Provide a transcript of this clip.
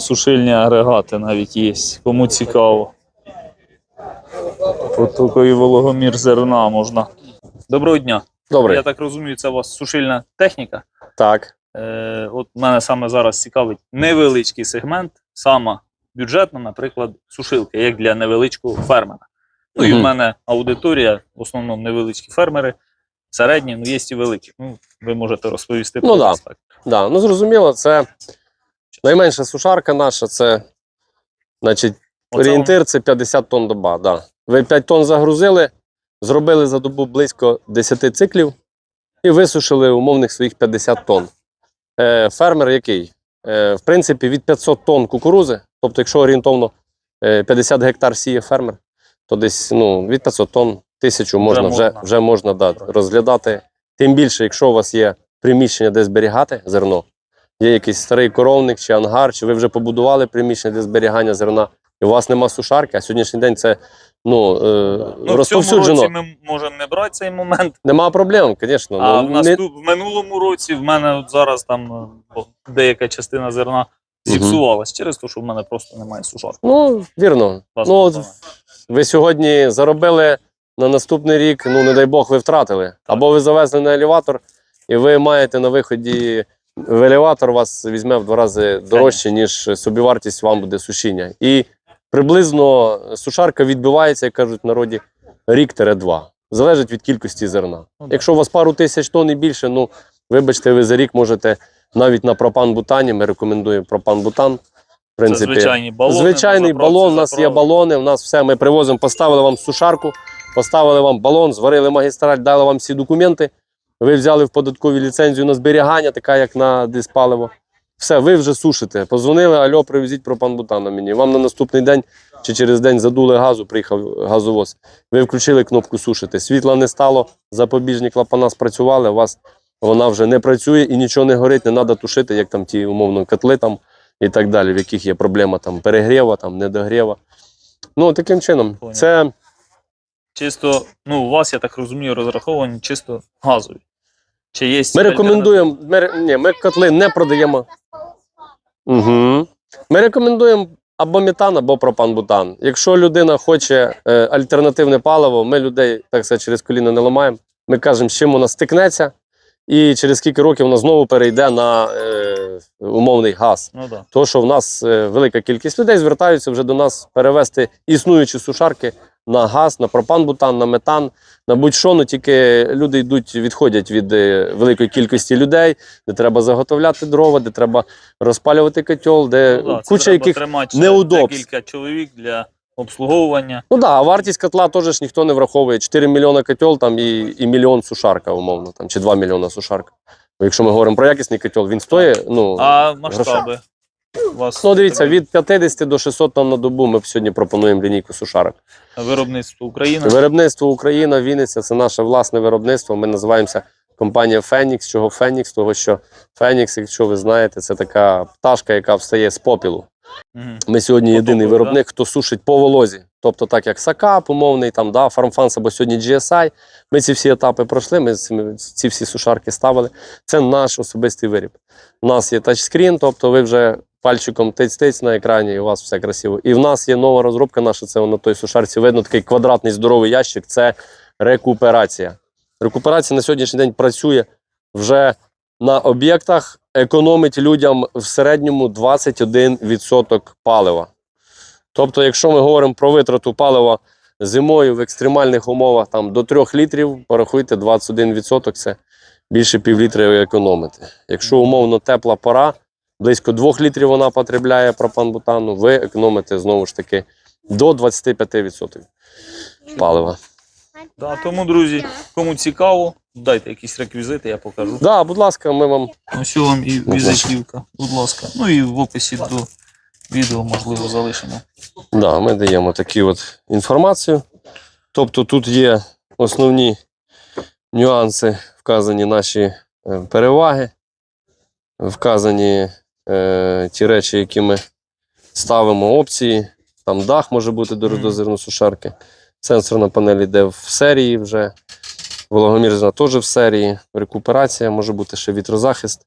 Сушильні агрегати навіть є, кому цікаво. От такий вологомір зерна можна. Доброго дня. Добре. Я так розумію, це у вас сушильна техніка. Так. Е, от мене саме зараз цікавить невеличкий сегмент, сама бюджетна, наприклад, сушилка, як для невеличкого фермера. Ну і в мене аудиторія, в основному невеличкі фермери, середні, ну є і великі. Ну, ви можете розповісти Ну про да. вас так. Да. Ну зрозуміло, це найменша сушарка наша, це значить, Оце орієнтир це 50 тонн доба. Да. Ви 5 тонн загрузили, зробили за добу близько 10 циклів і висушили умовних своїх 50 тонн. Е, фермер який? Е, в принципі, від 500 тонн кукурузи, тобто, якщо орієнтовно е, 50 гектар сіє фермер, то десь ну, від 500 тонн тисячу можна вже, можна. вже можна да, розглядати. Тим більше, якщо у вас є приміщення, де зберігати зерно, є якийсь старий коровник чи ангар, чи ви вже побудували приміщення для зберігання зерна, і у вас нема сушарки, а сьогоднішній день це ну, е, Ну, в цьому році ми можемо не брати цей момент. Нема проблем, звісно. А ну, в, не- наступ... в минулому році в мене от зараз там е, деяка частина зерна зіпсувалась через те, що в мене просто немає сушарки. ну, вірно. Вас Ну, от ви сьогодні заробили на наступний рік, ну не дай Бог, ви втратили. Або ви завезли на елеватор, і ви маєте на виході в елеватор вас візьме в два рази дорожче, ніж собівартість вам буде сушіння. І приблизно сушарка відбивається, як кажуть в народі, рік-два. Залежить від кількості зерна. Ну. Якщо у вас пару тисяч тонн і більше, ну вибачте, ви за рік можете навіть на пропан-бутані. Ми рекомендуємо пропан-бутан. В Це принципі, звичайні балони. Звичайний балон, у нас є балони, у нас все. Ми привозимо, поставили вам сушарку, поставили вам балон, зварили магістраль, дали вам всі документи. Ви взяли в податкові ліцензію на зберігання, така як на диспаливо. Все, ви вже сушите. Позвонили, альо, привезіть пропан-бутан на мені. Вам на наступний день чи через день задули газу, приїхав газовоз. Ви включили кнопку сушити. Світла не стало, запобіжні клапана спрацювали, у вас вона вже не працює і нічого не горить, не треба тушити, як там ті умовно котли там і так далі, в яких є проблема там перегріва, там недогріва. Ну, таким чином, це Чисто, ну, у вас, я так розумію, розраховані чисто газові. Чи є ми рекомендуємо. Ми, ні, ми котли не продаємо. Угу. Ми рекомендуємо або метан, або пропан-бутан. Якщо людина хоче е, альтернативне паливо, ми людей так сказати, через коліно не ламаємо. Ми кажемо, з чим вона стикнеться, і через скільки років вона знову перейде на е, умовний газ. Ну, да. То, що в нас е, велика кількість людей звертаються вже до нас перевести існуючі сушарки на газ, на пропан-бутан, на метан, на будь-що, ну тільки люди йдуть, відходять від е, великої кількості людей, де треба заготовляти дрова, де треба розпалювати котел, де Ну, да, куча треба яких. тримати неудобств. декілька чоловік для обслуговування. Ну так, да, а вартість котла теж ж ніхто не враховує. 4 мільйони котел там і, і мільйон сушарка, умовно, там, чи 2 мільйона сушарка. Бо Якщо ми говоримо про якісний котел, він стоїть. Ну, А масштаби? Вас ну дивіться, від 50 до 600 тонн на добу ми сьогодні пропонуємо лінійку сушарок. виробництво України. Виробництво Україна, Вінниця це наше власне виробництво. Ми називаємося компанія Фенікс. Чого Фенікс? Того що Фенікс, якщо ви знаєте, це така пташка, яка встає з попілу. Ми сьогодні По єдиний виробник, хто сушить по волозі. Тобто, так як Сакап, умовний, там, да, Фармфанс або сьогодні GSI. Ми ці всі етапи пройшли, ми ці всі сушарки ставили. Це наш особистий виріб. У нас є тачскрін, тобто ви вже пальчиком тиць-тиць на екрані, і у вас все красиво. І в нас є нова розробка наша, це на той сушарці видно, такий квадратний здоровий ящик це рекуперація. Рекуперація на сьогоднішній день працює вже на об'єктах, економить людям в середньому 21% палива. Тобто, якщо ми говоримо про витрату палива зимою в екстремальних умовах там, до 3 літрів, порахуйте 21% це більше півлітра ви економите. Якщо умовно тепла пора, близько 2 літрів вона потребляє пропан-бутану, ви економите знову ж таки до 25% палива. Да, тому, друзі, кому цікаво, дайте якісь реквізити, я покажу. Да, будь ласка, ми вам Ось вам і візитівка, будь ласка. Ну і в описі до відео, можливо, залишимо. Да, ми даємо таку от інформацію. Тобто тут є основні нюанси, вказані наші е, переваги, вказані е, ті речі, які ми ставимо, опції. Там дах може бути до, роздозирної до. Сенсорна панель йде в серії вже. Вологомірзна теж в серії. Рекуперація може бути ще вітрозахист.